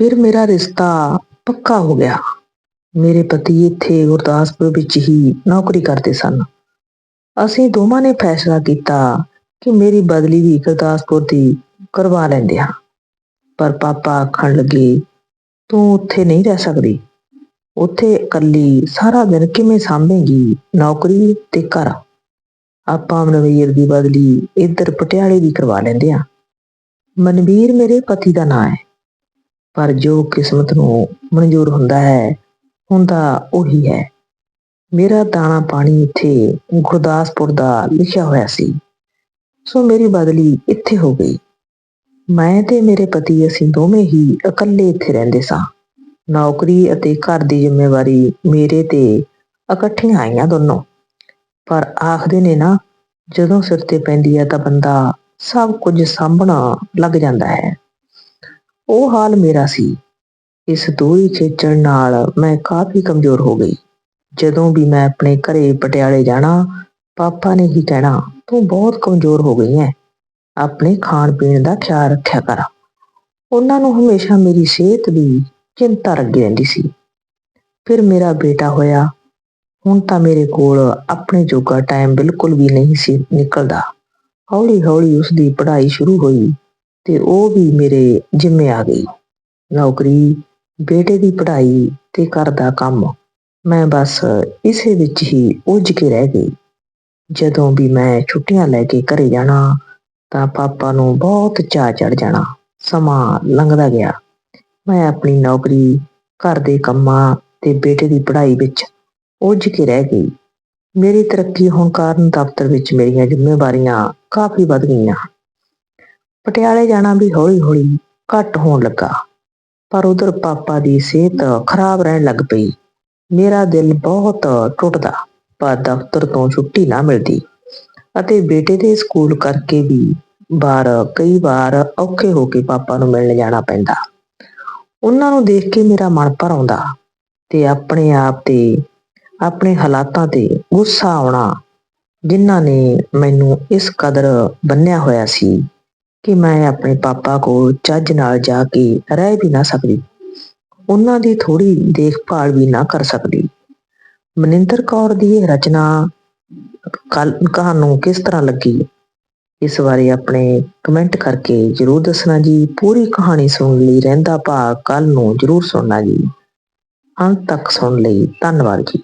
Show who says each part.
Speaker 1: ਫਿਰ ਮੇਰਾ ਰਿਸ਼ਤਾ ਪੱਕਾ ਹੋ ਗਿਆ। ਮੇਰੇ ਪਤੀ ਇੱਥੇ ਗੁਰਦਾਸਪੁਰ ਵਿੱਚ ਹੀ ਨੌਕਰੀ ਕਰਦੇ ਸਨ। ਅਸੀਂ ਦੋਵਾਂ ਨੇ ਫੈਸਲਾ ਕੀਤਾ ਕਿ ਮੇਰੀ ਬਦਲੀ ਵੀ ਗੁਰਦਾਸਪੁਰ ਦੀ ਕਰਵਾ ਲੈਂਦੇ ਹਾਂ। ਪਰ ਪਾਪਾ ਆਖਣ ਲੱਗੇ, ਤੂੰ ਉੱਥੇ ਨਹੀਂ ਰਹਿ ਸਕਦੀ। ਉੱਥੇ ਇਕੱਲੀ ਸਾਰਾ ਦਿਨ ਕਿਵੇਂ ਸਾਂਭੇਗੀ ਨੌਕਰੀ ਤੇ ਘਰ? ਆਪਾਂ ਮਨਵੀਰ ਦੀ ਬਦਲੀ ਇੱਧਰ ਪਟਿਆਲੇ ਦੀ ਕਰਵਾ ਲੈਂਦੇ ਹਾਂ। ਮਨਵੀਰ ਮੇਰੇ ਪਤੀ ਦਾ ਨਾਂ ਹੈ। ਪਰ ਜੋ ਕਿਸਮਤ ਨੂੰ ਮਨਜ਼ੂਰ ਹੁੰਦਾ ਹੈ, ਹੁੰਦਾ ਉਹੀ ਹੈ। ਮੇਰਾ ਦਾਣਾ ਪਾਣੀ ਇੱਥੇ ਗੁਰਦਾਸਪੁਰ ਦਾ ਲਿਖਿਆ ਹੋਇਆ ਸੀ। ਸੋ ਮੇਰੀ ਬਦਲੀ ਇੱਥੇ ਹੋ ਗਈ। ਮੈਂ ਤੇ ਮੇਰੇ ਪਤੀ ਅਸੀਂ ਦੋਵੇਂ ਹੀ ਇਕੱਲੇ ਇੱਥੇ ਰਹਿੰਦੇ ਸਾਂ। ਨੌਕਰੀ ਅਤੇ ਘਰ ਦੀ ਜ਼ਿੰਮੇਵਾਰੀ ਮੇਰੇ ਤੇ ਇਕੱਠੀਆਂ ਆਈਆਂ ਦੋਨੋਂ। ਪਰ ਆਖਦੇ ਨੇ ਨਾ, ਜਦੋਂ ਸਿਰ ਤੇ ਪੈਂਦੀ ਹੈ ਤਾਂ ਬੰਦਾ ਸਭ ਕੁਝ ਸਾਂਭਣਾ ਲੱਗ ਜਾਂਦਾ ਹੈ। ਉਹ ਹਾਲ ਮੇਰਾ ਸੀ। ਇਸ ਦੋਈ ਖੇਚਣ ਨਾਲ ਮੈਂ ਕਾਫੀ ਕਮਜ਼ੋਰ ਹੋ ਗਈ। ਜਦੋਂ ਵੀ ਮੈਂ ਆਪਣੇ ਘਰੇ ਪਟਿਆਲੇ ਜਾਣਾ, ਪਾਪਾ ਨੇ ਹੀ ਕਹਿਣਾ, ਤੂੰ ਬਹੁਤ ਕਮਜ਼ੋਰ ਹੋ ਗਈ ਹੈ। ਆਪਣੇ ਖਾਣ ਪੀਣ ਦਾ ਖਿਆਲ ਰੱਖਿਆ ਕਰ। ਉਹਨਾਂ ਨੂੰ ਹਮੇਸ਼ਾ ਮੇਰੀ ਸਿਹਤ ਦੀ ਚਿੰਤਾ ਲੱਗੀ ਰਹਿੰਦੀ ਸੀ। ਫਿਰ ਮੇਰਾ ਬੇਟਾ ਹੋਇਆ। ਹੁਣ ਤਾਂ ਮੇਰੇ ਕੋਲ ਆਪਣੇ ਜੋਗਾ ਟਾਈਮ ਬਿਲਕੁਲ ਵੀ ਨਹੀਂ ਸੀ ਨਿਕਲਦਾ। ਹੌਲੀ ਹੌਲੀ ਉਸ ਦੀ ਪੜ੍ਹਾਈ ਸ਼ੁਰੂ ਹੋਈ। ਤੇ ਉਹ ਵੀ ਮੇਰੇ ਜਿੰਮੇ ਆ ਗਈ। ਨੌਕਰੀ, ਬੇਟੇ ਦੀ ਪੜ੍ਹਾਈ ਤੇ ਘਰ ਦਾ ਕੰਮ। ਮੈਂ ਬਸ ਇਸੇ ਵਿੱਚ ਹੀ ਉਲਝ ਕੇ ਰਹਿ ਗਈ। ਜਦੋਂ ਵੀ ਮੈਂ ਛੁੱਟੀਆਂ ਲੈ ਕੇ ਘਰੇ ਜਾਣਾ, ਤਾਂ ਪਾਪਾ ਨੂੰ ਬਹੁਤ ਚਾਅ ਚੜ ਜਾਣਾ। ਸਮਾਂ ਲੰਘਦਾ ਗਿਆ। ਮੈਂ ਆਪਣੀ ਨੌਕਰੀ, ਘਰ ਦੇ ਕੰਮਾਂ ਤੇ ਬੇਟੇ ਦੀ ਪੜ੍ਹਾਈ ਵਿੱਚ ਉਲਝ ਕੇ ਰਹਿ ਗਈ। ਮੇਰੀ ਤਰੱਕੀ ਹੋਣ ਕਾਰਨ ਦਫ਼ਤਰ ਵਿੱਚ ਮੇਰੀਆਂ ਜ਼ਿੰਮੇਵਾਰੀਆਂ ਕਾਫੀ ਵੱਧ ਗਈਆਂ। ਪਟਿਆਲੇ ਜਾਣਾ ਵੀ ਹੌਲੀ-ਹੌਲੀ ਘੱਟ ਹੋਣ ਲੱਗਾ। ਪਰ ਉਧਰ ਪਾਪਾ ਦੀ ਸਿਹਤ ਖਰਾਬ ਰਹਿਣ ਲੱਗ ਪਈ। ਮੇਰਾ ਦਿਲ ਬਹੁਤ ਟੁੱਟਦਾ, ਪਰ ਦਫ਼ਤਰ ਤੋਂ ਛੁੱਟੀ ਨਾ ਮਿਲਦੀ। ਅਤੇ ਬੇਟੇ ਦੇ ਸਕੂਲ ਕਰਕੇ ਵੀ ਬਾਹਰ ਕਈ ਵਾਰ ਔਖੇ ਹੋ ਕੇ ਪਾਪਾ ਨੂੰ ਮਿਲਣ ਜਾਣਾ ਪੈਂਦਾ। ਉਹਨਾਂ ਨੂੰ ਦੇਖ ਕੇ ਮੇਰਾ ਮਨ ਭਰ ਆਉਂਦਾ ਤੇ ਆਪਣੇ ਆਪ ਤੇ, ਆਪਣੇ ਹਾਲਾਤਾਂ ਤੇ ਗੁੱਸਾ ਆਉਣਾ ਜਿਨ੍ਹਾਂ ਨੇ ਮੈਨੂੰ ਇਸ ਕਦਰ ਬੰਨਿਆ ਹੋਇਆ ਸੀ। ਕਿ ਮੈਂ ਆਪਣੇ ਪਾਪਾ ਕੋਲ ਚੱਜ ਨਾਲ ਜਾ ਕੇ ਰਹਿ ਵੀ ਨਾ ਸਕਦੀ। ਉਹਨਾਂ ਦੀ ਥੋੜੀ ਦੇਖਭਾਲ ਵੀ ਨਾ ਕਰ ਸਕਦੀ। ਮਨਿੰਦਰ ਕੌਰ ਦੀ ਇਹ ਰਚਨਾ ਕੱਲ ਤੁਹਾਨੂੰ ਕਿਸ ਤਰ੍ਹਾਂ ਲੱਗੀ? ਇਸ ਬਾਰੇ ਆਪਣੇ ਕਮੈਂਟ ਕਰਕੇ ਜਰੂਰ ਦੱਸਣਾ ਜੀ। ਪੂਰੀ ਕਹਾਣੀ ਸੁਣਨ ਲਈ ਰਹਿੰਦਾ ਭਾਗ ਕੱਲ ਨੂੰ ਜਰੂਰ ਸੁਣਨਾ ਜੀ। ਅੰਤ ਤੱਕ ਸੁਣ ਲਈ ਧੰਨਵਾਦ ਜੀ।